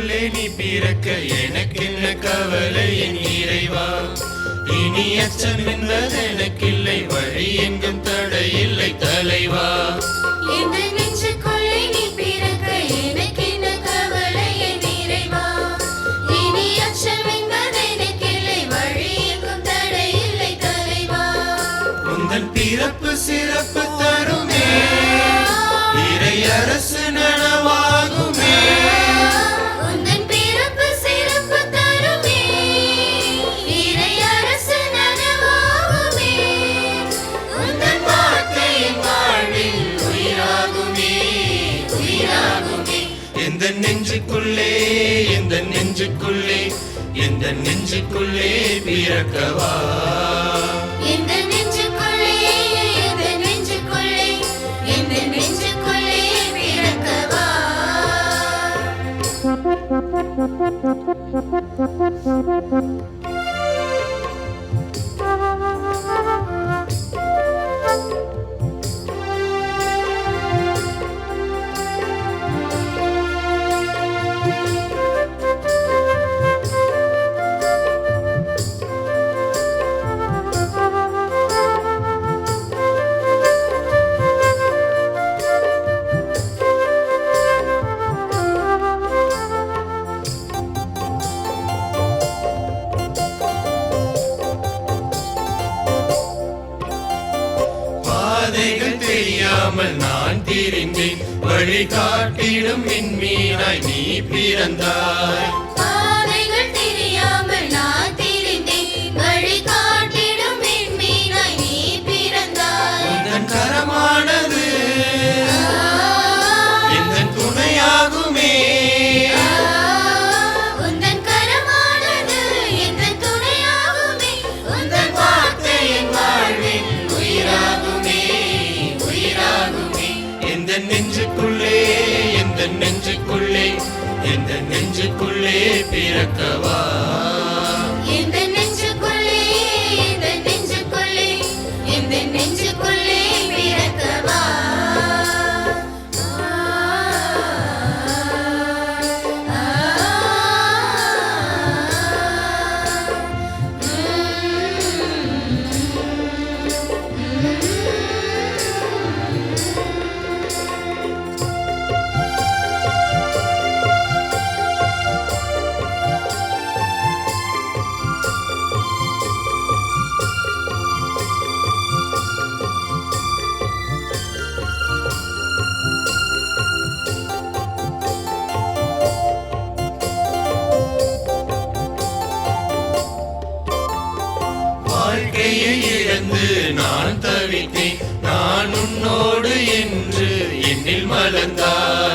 நீ பிறக்க எனக்கு என்ன கவலை என் இறைவா? இனி அச்சம் என்பது எனக்கில்லை வழி எங்கும் தடையில்லை தலைவா? இந்த நெஞ்சுக்குள்ளே நீ பிறக்க எனக்கு என்ன கவலை என் இறைவா? இனி அச்சம் என்பது எனக்கில்லை வழி எங்கும் தடையில்லை தலைவா? பிறப்பு சிறப்பு தருமே. இறை அரசு நனவாகுமே நெஞ்சுக்குள்ளே இந்த நெஞ்சுக்குள்ளே இந்த நெஞ்சுக்குள்ளே பிறக்கவா தெரியாமல் நான் திரிந்தேன். வழிகாட்டிடும் காட்டிடும் விண்மீனாய் நீ பிறந்தாய். நெஞ்சுக்குள்ளே எந்த நெஞ்சுக்குள்ளே எந்த நெஞ்சுக்குள்ளே பிறக்கவா? உன்னோடு என்று என்னில் மலர்ந்தார்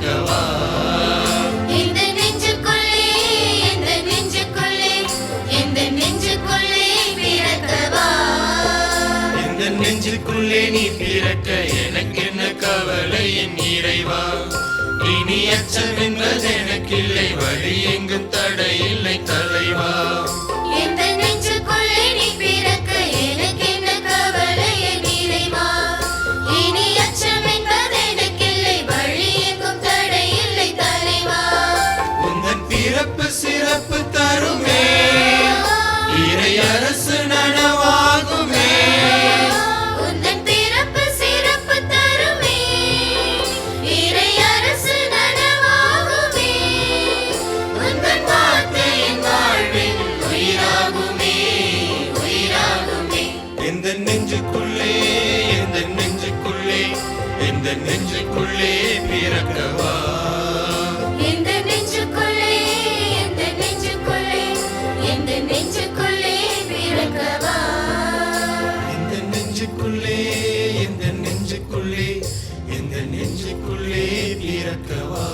பிறக்கவா இந்த நெஞ்சுக்குள்ளே இந்த நெஞ்சுக்குள்ளே இந்த நெஞ்சுக்குள்ளே பிறக்கவா? எந்த நெஞ்சுக்குள்ளே நீ பிறக்க எனக்கு என்ன கவலை? என் இறைவா இனி அச்சம் என்பது எனக்கில்லை வழி எங்கும் அரசு நனவாகுமே. உந்தன் பிறப்பு சிறப்பு தருமே. இறை அரசு நனவாகுமே. உந்தன் வார்த்தை என் வாழ்வின் உயிராகுமே. உயிராகுமே. எந்த நெஞ்சுக்குள்ளே எந்த நெஞ்சுக்குள்ளே எந்த நெஞ்சுக்குள்ளே பிறக்கவா? எங்கள் நெஞ்சுக்குள்ளே பிறக்கவா?